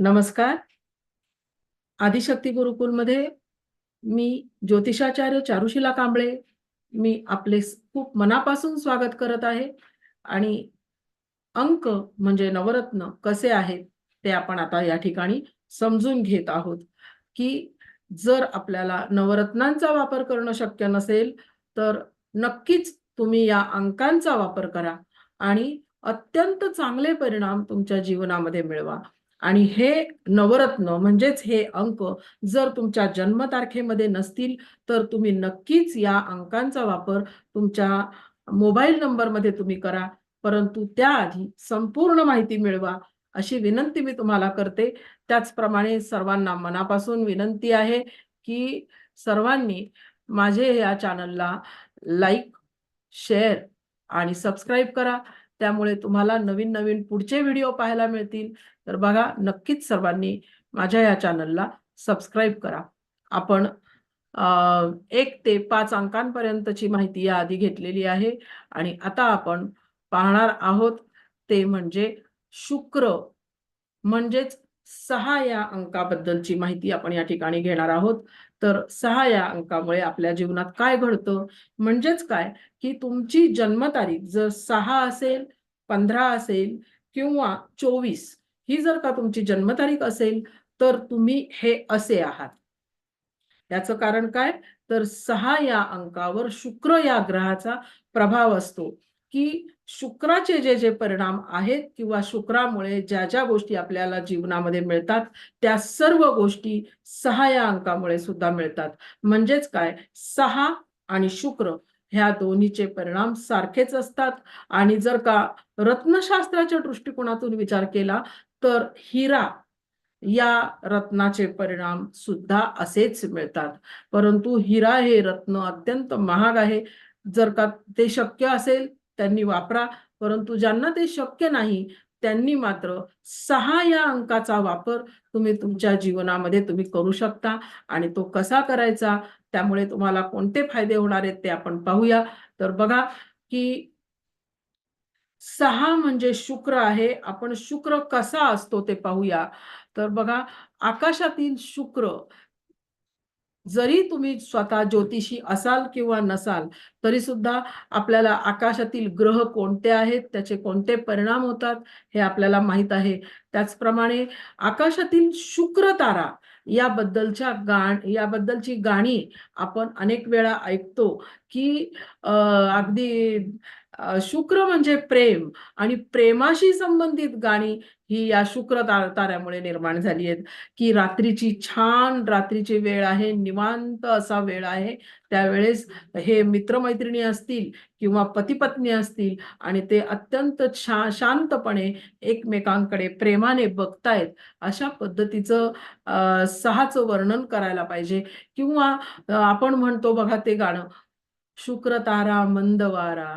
नमस्कार. आदिशक्ती गुरुकुलमध्ये मी ज्योतिषाचार्य चारुशिला कांबळे. मी आपले खूप मनापासून स्वागत करत आहे. आणि अंक म्हणजे नवरत्न कसे आहेत ते आपण आता या ठिकाणी समजून घेत आहोत. की जर आपल्याला नवरत्नांचा वापर करणं शक्य नसेल तर नक्कीच तुम्ही या अंकांचा वापर करा आणि अत्यंत चांगले परिणाम तुमच्या जीवनामध्ये मिळवा. आणि हे नवरत्न म्हणजेच हे अंक जर तुमच्या जन्मतारखेमध्ये नसतील तर तुम्ही नक्कीच या अंकांचा वापर तुमच्या मोबाईल नंबरमध्ये तुम्ही करा. परंतु त्याआधी संपूर्ण माहिती मिळवा अशी विनंती मी तुम्हाला करते. त्याचप्रमाणे सर्वांना मनापासून विनंती आहे की सर्वांनी माझे या चॅनलला लाईक शेअर आणि सबस्क्राईब करा. त्यामुळे तुम्हाला नवीन नवीन पुढचे व्हिडिओ पाहायला मिळतील. तर बघा नक्कीच सर्वांनी माझ्या या चॅनलला सबस्क्राईब करा. आपण एक ते पाच अंकांपर्यंतची माहिती याआधी घेतलेली आहे आणि आता आपण पाहणार आहोत ते म्हणजे शुक्र म्हणजेच सहा या अंकाबद्दलची माहिती आपण या ठिकाणी घेणार आहोत. तर सहा या अंकामुळे आपल्या जीवनात काय घडतं? म्हणजेच काय? की तुमची जन्मतारीख जर सहा असेल पंधरा असेल किंवा चोवीस ही जर का तुमची जन्मतारीख असेल तर तुम्ही हे असे आहात. याचं कारण काय? तर सहा या अंकावर शुक्र या ग्रहाचा प्रभाव असतो. की शुक्राचे जे जे परिणाम आहेत किंवा शुक्रामुळे ज्या ज्या गोष्टी आपल्याला जीवनामध्ये मिळतात त्या सर्व गोष्टी सहा या अंकामुळे सुद्धा मिळतात. म्हणजेच काय? सहा आणि शुक्र ह्या दोन्हीचे परिणाम सारखेच असतात. आणि जर का रत्नशास्त्राच्या दृष्टिकोनातून विचार केला तर हिरा या रत्नाचे परिणाम सुद्धा असेच मिळतात. परंतु हिरा हे रत्न अत्यंत महाग आहे. जर का ते शक्य असेल त्यांनी वापरा. परंतु ज्यांना ते शक्य नाही त्यांनी मात्र सहा या अंकाचा वापर तुम्ही तुमच्या जीवनामध्ये तुम्ही करू शकता आणि तो कसा करायचा त्यामुळे तुम्हाला कोणते फायदे होणार आहेत ते आपण पाहूया. तर बघा की सहा म्हणजे शुक्र आहे. आपण शुक्र कसा असतो ते पाहूया. तर बघा आकाशातील शुक्र जरी तुम्ही स्वतः ज्योतिषी असाल किंवा नसाल तरी सुद्धा आपल्याला आकाशातील ग्रह कोणते आहेत त्याचे कोणते परिणाम होतात हे आपल्याला माहीत आहे. त्याचप्रमाणे आकाशातील शुक्र तारा याबद्दलच्या गाण याबद्दलची गाणी आपण अनेक वेळा ऐकतो की अं, अगदी शुक्र म्हणजे प्रेम आणि प्रेमाशी संबंधित गाणी ही या शुक्र तार ताऱ्यामुळे निर्माण झाली आहेत. की रात्रीची छान रात्रीची वेळ आहे निवांत असा वेळ आहे. त्यावेळेस हे मित्रमैत्रिणी असतील किंवा पतीपत्नी असतील आणि ते अत्यंत छा शांतपणे एकमेकांकडे प्रेमाने बघतायत अशा पद्धतीचं सहाचं वर्णन करायला पाहिजे. किंवा आपण म्हणतो बघा ते गाणं शुक्र तारा मंदवारा.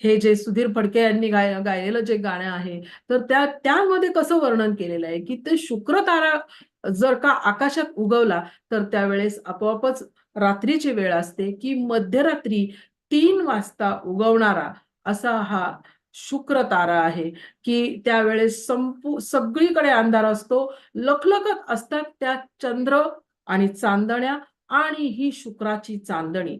हे जे सुधीर फडके यांनी गाय गायलेलं जे गाणं आहे तर त्या त्यामध्ये कसं वर्णन केलेलं आहे की ते शुक्र तारा जर का आकाशात उगवला तर त्यावेळेस आपोआपच रात्रीची वेळ असते की मध्यरात्री तीन वाजता उगवणारा असा हा शुक्र तारा आहे की त्यावेळेस संपू सगळीकडे अंधार असतो लखलखत असतात त्या चंद्र आणि चांदण्या आणि ही शुक्राची चांदणी.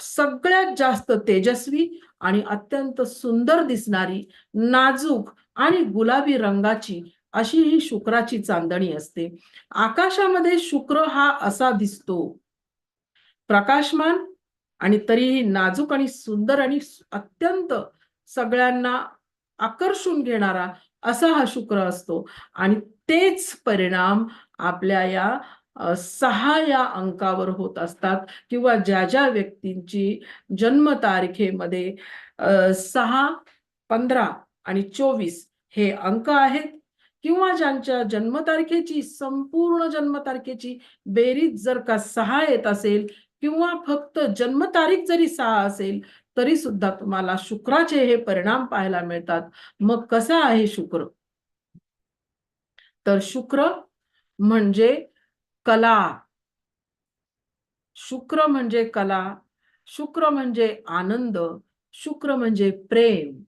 सगळ्यात जास्त तेजस्वी आणि अत्यंत सुंदर दिसणारी नाजूक आणि गुलाबी रंगाची अशी ही शुक्राची चांदणी असते. आकाशामध्ये शुक्र हा असा दिसतो. प्रकाशमान आणि तरीही नाजूक आणि सुंदर आणि अत्यंत सगळ्यांना आकर्षून घेणारा असा हा शुक्र असतो. आणि तेच परिणाम आपल्या या सहा या अंकावर होत असतात किंवा ज्या ज्या व्यक्तींची जन्मतारखेमध्ये सहा पंधरा आणि चोवीस हे अंक आहेत किंवा ज्यांच्या जन्मतारखेची संपूर्ण जन्मतारखेची बेरीज जर का सहा येत असेल किंवा फक्त जन्मतारीख जरी सहा असेल तरी सुद्धा तुम्हाला शुक्राचे हे परिणाम पाहायला मिळतात. मग कसा आहे शुक्र? तर शुक्र म्हणजे कला. शुक्र म्हणजे कला शुक्र म्हणजे आनंद शुक्र म्हणजे प्रेम.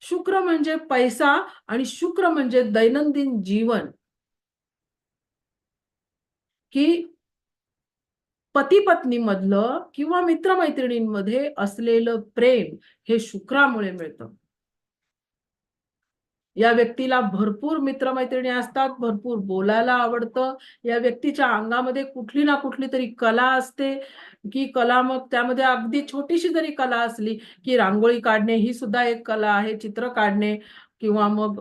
शुक्र म्हणजे पैसा आणि शुक्र म्हणजे दैनंदिन जीवन. की पती पत्नी मधलं किंवा मित्रमैत्रिणींमध्ये असलेलं प्रेम हे शुक्रामुळे मिळतं. या व्यक्तीला भरपूर मित्रमैत्रिणी असतात भरपूर बोलायला आवडतं. या व्यक्तीच्या अंगामध्ये कुठली ना कुठली तरी कला असते की कला मग त्यामध्ये अगदी छोटीशी जरी कला असली की रांगोळी काढणे ही सुद्धा एक कला आहे चित्र काढणे किंवा मग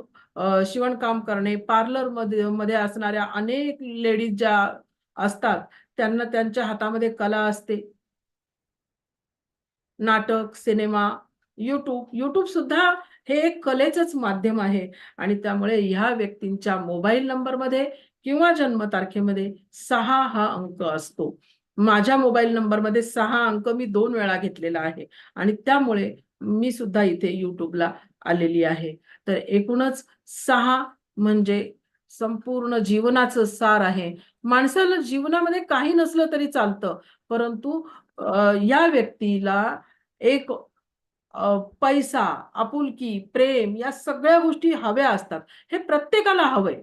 शिवणकाम करणे पार्लरमध्ये मध्ये असणाऱ्या अनेक लेडीज ज्या असतात त्यांना त्यांच्या हातामध्ये कला असते. नाटक सिनेमा यूट्यूब यूट्यूब सुद्धा हे एक कलेचंच माध्यम आहे. आणि त्यामुळे ह्या व्यक्तींच्या मोबाईल नंबरमध्ये किंवा जन्मतारखेमध्ये सहा हा अंक असतो. माझ्या मोबाईल नंबरमध्ये सहा अंक मी दोन वेळा घेतलेला आहे. आणि त्यामुळे मी सुद्धा इथे युट्यूबला आलेली आहे. तर एकूणच सहा म्हणजे संपूर्ण जीवनाचं सार आहे. माणसाला जीवनामध्ये काही नसलं तरी चालतं. परंतु या व्यक्तीला एक पैसा आपुलकी प्रेम या सगळ्या गोष्टी हव्या असतात. हे प्रत्येकाला हवंय.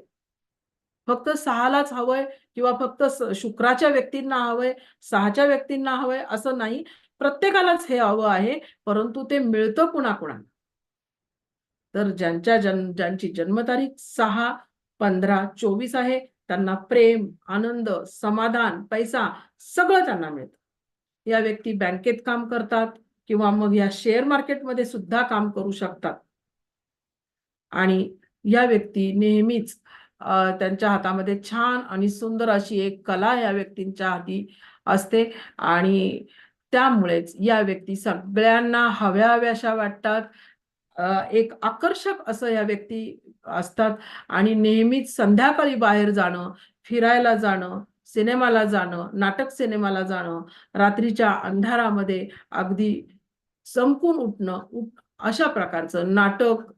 फक्त सहालाच हवंय किंवा फक्त शुक्राच्या व्यक्तींना हवंय सहाच्या व्यक्तींना हवंय असं नाही. प्रत्येकालाच हे हवं आहे परंतु ते मिळतं कुणाकुणाला. तर ज्यांच्या जन ज्यांची जन्मतारीख सहा पंधरा चोवीस आहे त्यांना प्रेम आनंद समाधान पैसा सगळं त्यांना मिळतं. या व्यक्ती बँकेत काम करतात किंवा मग या शेअर मार्केटमध्ये सुद्धा काम करू शकतात. आणि या व्यक्ती नेहमीच त्यांच्या हातामध्ये छान आणि सुंदर अशी एक कला या व्यक्तींच्या हाती असते. आणि त्यामुळेच या व्यक्ती सगळ्यांना हव्या हव्याशा वाटतात. एक आकर्षक असं या व्यक्ती असतात. आणि नेहमीच संध्याकाळी बाहेर जाणं फिरायला जाणं सिनेमाला जाणं नाटक सिनेमाला जाणं रात्रीच्या अंधारामध्ये अगदी चमकून उठणं अशा प्रकारचं नाटक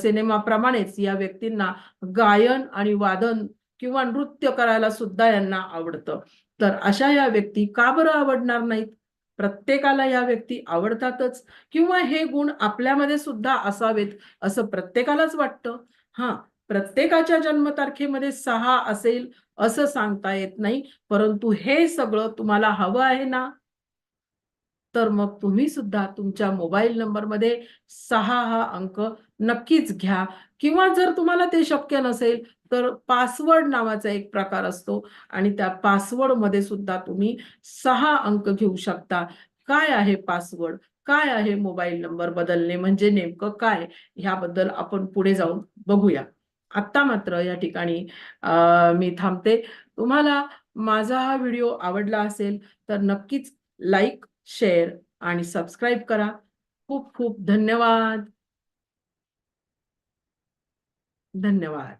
सिनेमाप्रमाणेच या व्यक्तींना गायन आणि वादन किंवा नृत्य करायला सुद्धा यांना आवडतं. तर अशा या व्यक्ती का बरं आवडणार नाहीत? प्रत्येकाला या व्यक्ती आवडतातच किंवा हे गुण आपल्यामध्ये सुद्धा असावेत असं प्रत्येकालाच वाटतं? हा प्रत्येकाच्या जन्मतारखेमध्ये सहा असेल असं सांगता येत नाही परंतु हे सगळं तुम्हाला हवं आहे ना? तर मग तुम्ही सुद्धा तुमच्या मोबाईल नंबरमध्ये सहा हा अंक नक्कीच घ्या. किंवा जर तुम्हाला ते शक्य नसेल तर पासवर्ड नावाचा एक प्रकार असतो आणि त्या पासवर्डमध्ये सुद्धा तुम्ही सहा अंक घेऊ शकता. काय आहे पासवर्ड? काय आहे मोबाईल नंबर बदलणे? म्हणजे नेमकं काय? ह्याबद्दल आपण पुढे जाऊन बघूया. आत्ता मात्र या ठिकाणी मी थांबते. तुम्हाला माझा हा व्हिडिओ आवडला असेल तर नक्कीच लाईक शेअर आणि सबस्क्राईब करा. खूप खूप धन्यवाद. धन्यवाद.